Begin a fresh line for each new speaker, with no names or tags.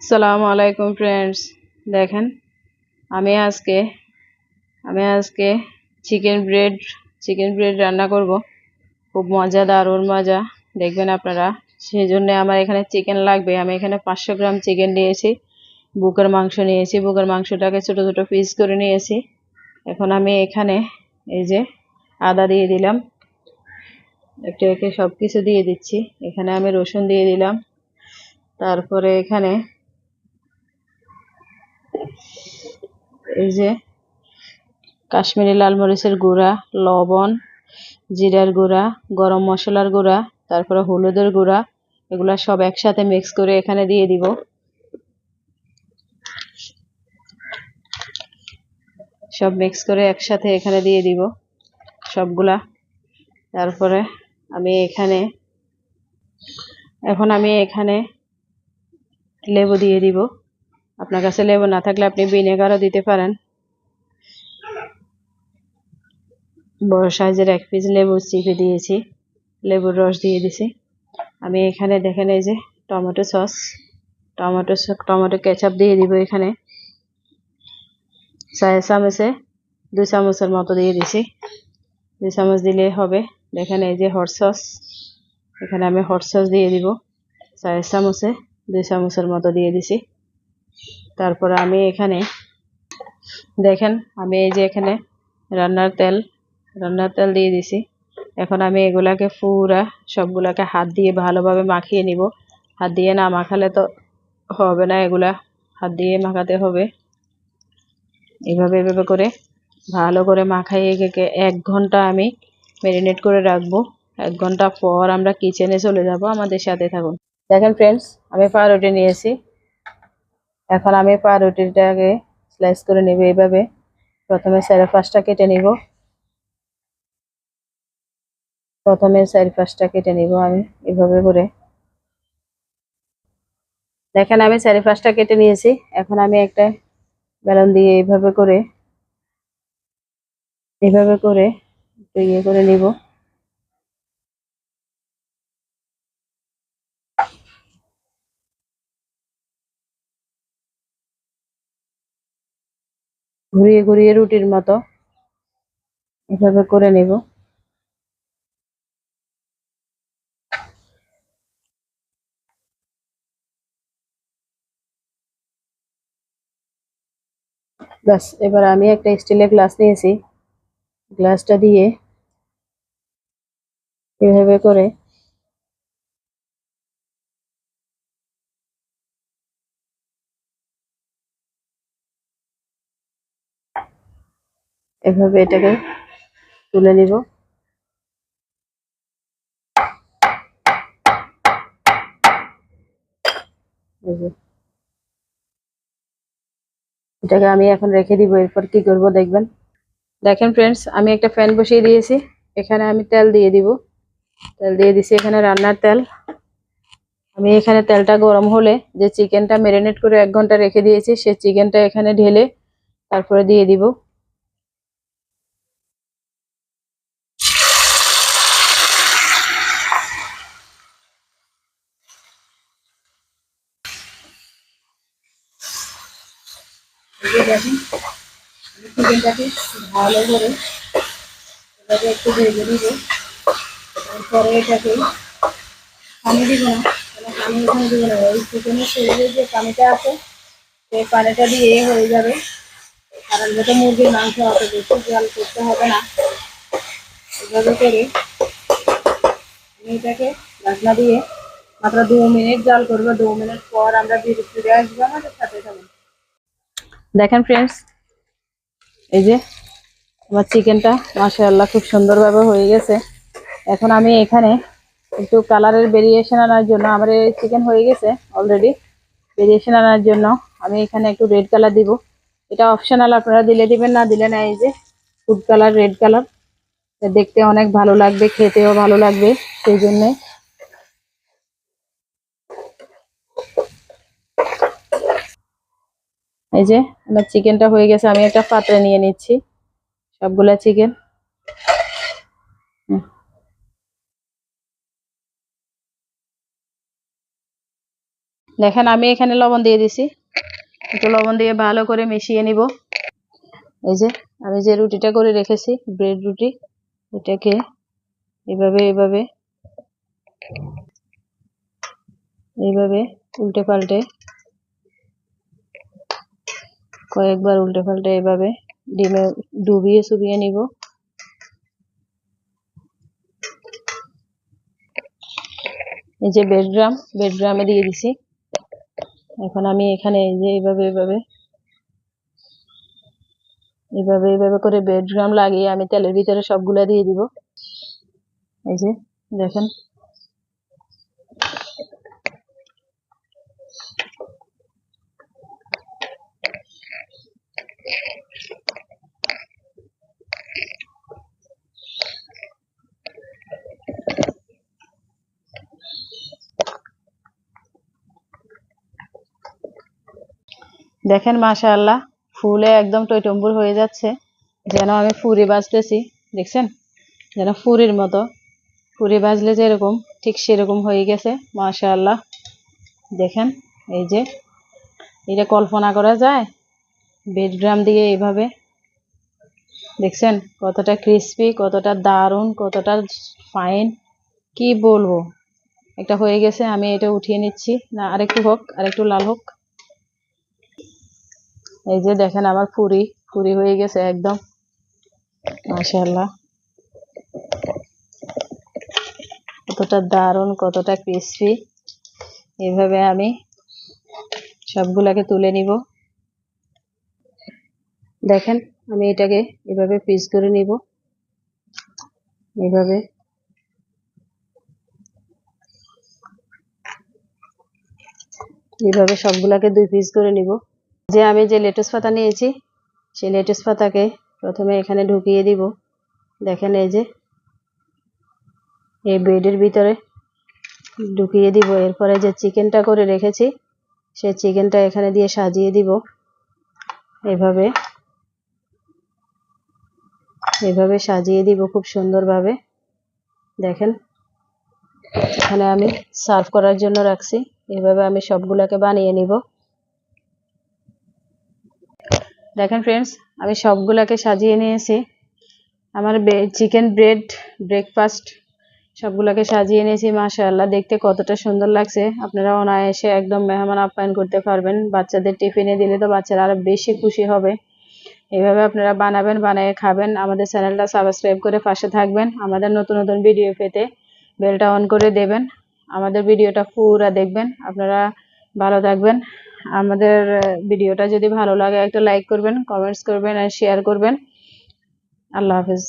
সালামু আলাইকুম ফ্রেন্ডস দেখেন, আমি আজকে আমি আজকে চিকেন ব্রেড চিকেন ব্রেড রান্না করব। খুব মজা দারুণ মজা। দেখবেন আপনারা সেই জন্য আমার এখানে চিকেন লাগবে। আমি এখানে পাঁচশো গ্রাম চিকেন নিয়েছি, বুকের মাংস নিয়েছি। বুকের মাংসটাকে ছোট ছোট পিস করে নিয়েছি। এখন আমি এখানে এই যে আদা দিয়ে দিলাম। একটু একে সব কিছু দিয়ে দিচ্ছি। এখানে আমি রসুন দিয়ে দিলাম। তারপরে এখানে এই যে কাশ্মীরি লাল মরিচের গুঁড়া, লবণ, জিরার গুঁড়া, গরম মশলার গুঁড়া, তারপরে হলুদের গুঁড়া, এগুলা সব একসাথে মিক্স করে এখানে দিয়ে দিব। সব মিক্স করে একসাথে এখানে দিয়ে দিব সবগুলা। তারপরে আমি এখানে, এখন আমি এখানে লেবু দিয়ে দিব। আপনার কাছে লেবু না থাকলে আপনি ভিনেগারও দিতে পারেন। বড় সাইজের এক পিস লেবু চিপে দিয়েছি। লেবুর রস দিয়ে দিছি। আমি এখানে দেখেন এই যে tomato sauce. Tomato tomato ketchup দিয়ে দিব এখানে। চায় চামচে দুই চামচের মতো দিয়ে দিছি। দুই চামচ দিলে হবে। দেখেন এই যে হট সস এখানে আমি হট সস দিয়ে দিব। চায় চামচে দুই চামচের মতো দিয়ে দিছি। তারপরে আমি এখানে, দেখেন, আমি এই যে এখানে রান্নার তেল রান্নার তেল দিয়ে দিছি। এখন আমি এগুলাকে পুরা সবগুলাকে হাত দিয়ে ভালোভাবে মাখিয়ে নিব। হাত দিয়ে না মাখালে তো হবে না এগুলা। হাত দিয়ে মাখাতে হবে। এভাবে এভাবে করে ভালো করে মাখাইয়ে একে এক ঘণ্টা আমি ম্যারিনেট করে রাখব। এক ঘণ্টা পর আমরা কিচেনে চলে যাব আমাদের সাথে থাকুন। দেখেন ফ্রেন্ডস আমি পাউরুটি নিয়েছি। এখন আমি পাউরুটিটাকে স্লাইস করে নেব এইভাবে। প্রথমে ফার্স্টটা কেটে নিব। প্রথমে চারি পাঁচটা কেটে নিব আমি এভাবে করে। দেখেন আমি চারি পাঁচটা কেটে নিয়েছি। এখন আমি একটা বেলন দিয়ে এইভাবে করে এভাবে করে ইয়ে করে নিব। ঘুরিয়ে ঘুরিয়ে রুটির মতো এভাবে করে নেব। ব্যাস, এবার আমি একটা স্টিলের গ্লাস নিয়েছি। গ্লাসটা দিয়ে এভাবে করে এভাবে এটাকে তুলে নিব। এটাকে আমি এখন রেখে দিব, এরপর কি করব দেখবেন। দেখেন ফ্রেন্ডস আমি একটা ফ্যান বসিয়ে দিয়েছি, এখানে আমি তেল দিয়ে দিব। তেল দিয়ে দিছি এখানে রান্নার তেল। আমি এখানে তেলটা গরম হলে যে চিকেনটা ম্যারিনেট করে এক ঘণ্টা রেখে দিয়েছি, সে চিকেনটা এখানে ঢেলে তারপরে দিয়ে দিব। দেখেন চিকেনটাকে ভালো করে এভাবে একটু ভেজে দিব তারপরে এটাকে পানি দিব না পানি এখানে দিব না ওই চিকেনের শরীরে যে পানিটা আছে সেই পানিটা দিয়ে হয়ে যাবে কারণ যেটা মুরগির মাংস অত বেশি জল করতে হবে না এভাবে করে আমি এটাকে রান্না দিয়ে মাত্র দু মিনিট জল করব দু মিনিট পর আমরা ফিরে আসব আমাদের সাথে থাকব দেখেন ফ্রেন্ডস এই যে আমার চিকেনটা মাশাআল্লাহ খুব সুন্দরভাবে হয়ে গেছে। এখন আমি এখানে একটু কালারের ভেরিয়েশন আনার জন্য, আমার এই চিকেন হয়ে গেছে অলরেডি ভেরিয়েশন আনার জন্য আমি এখানে একটু রেড কালার দিব। এটা অপশনাল আপনারা দিলে দিবেন, না দিলে না, এই যে ফুড কালার রেড কালার দেখতে অনেক ভালো লাগবে, খেতেও ভালো লাগবে, সেই জন্যে এই যে, আমার চিকেনটা হয়ে গেছে, আমি একটা পাত্রে নিয়ে নিচ্ছি। সবগুলা চিকেন দেখেন, আমি এখানে লবণ দিয়ে দিছি। একটু লবণ দিয়ে ভালো করে মিশিয়ে নিব। এই যে, আমি যে রুটিটা করে রেখেছি ব্রেড রুটি, এটাকে এভাবে এভাবে এইভাবে উল্টে পাল্টে কয়েকবার উল্টে পাল্টে এভাবে ডিমে ডুবিয়ে চুবিয়ে নিব। এই যে বেডগ্রাম বেডগ্রামে দিয়ে দিছি। এখন আমি এখানে এই যে এইভাবে এইভাবে এইভাবে এইভাবে করে বেডগ্রাম লাগিয়ে আমি তেলের ভিতরে সবগুলা দিয়ে দিব। এই যে দেখেন দেখেন মাশাআল্লাহ, ফুলে একদম টইটম্বুর হয়ে যাচ্ছে। যেন আমি ফুরি বাজতেছি, দেখছেন? যেন ফুরির মতো। ফুরি বাজলে যেরকম ঠিক সেরকম হয়ে গেছে, মাশাআল্লাহ। দেখেন, এই যে, এটা কল্পনা করা যায়, বেডগ্রাম দিয়ে এইভাবে। দেখছেন? কতটা ক্রিস্পি কতটা দারুণ, কতটা ফাইন কি বলব? একটা হয়ে গেছে, আমি এটা উঠিয়ে নিচ্ছি। না, আরেকটু হোক, আরেকটু লাল হোক। এই যে দেখেন আমার পুরি পুরি হয়ে গেছে একদম। মাশাআল্লাহ। কতটা দারুণ, কতটা ক্রিস্পি এইভাবে আমি সবগুলাকে তুলে নিব। দেখেন, আমি এটাকে এভাবে পিস করে নিব। এভাবে। এভাবে সবগুলাকে দুই পিস করে নিব। যে আমি যে লেটুস পাতা নিয়েছি, সেই লেটুস পাতাকে প্রথমে এখানে ঢুকিয়ে দিব। দেখেন এই যে, এই ব্রেডের ভিতরে ঢুকিয়ে দিব। এরপরে যে চিকেনটা করে রেখেছি, সেই চিকেনটা এখানে দিয়ে সাজিয়ে দিব। এভাবে এভাবে সাজিয়ে দিব খুব সুন্দরভাবে। দেখেন, এখানে আমি সার্ভ করার জন্য রাখছি। এভাবে আমি সবগুলোকে বানিয়ে নিব। দেখেন ফ্রেন্ডস আমি সবগুলাকে সাজিয়ে নিয়েছি। আমার চিকেন ব্রেড ব্রেকফাস্ট সবগুলোকে সাজিয়ে নিয়েছি, মাশাআল্লাহ, দেখতে কতটা সুন্দর লাগছে। আপনারা অনায়াসে একদম মেহমান আপ্যায়ন করতে পারবেন। বাচ্চাদের টিফিনে দিলে তো বাচ্চারা আরও বেশি খুশি হবে। এভাবে আপনারা বানাবেন, বানিয়ে খাবেন। আমাদের চ্যানেলটা সাবস্ক্রাইব করে পাশে থাকবেন। আমাদের নতুন নতুন ভিডিও পেতে বেলটা অন করে দেবেন। আমাদের ভিডিওটা পুরা দেখবেন। আপনারা ভালো থাকবেন। আমাদের ভিডিওটা যদি ভালো লাগে একটা লাইক করবেন কমেন্টস করবেন, আর শেয়ার করবেন। আল্লাহ হাফিজ।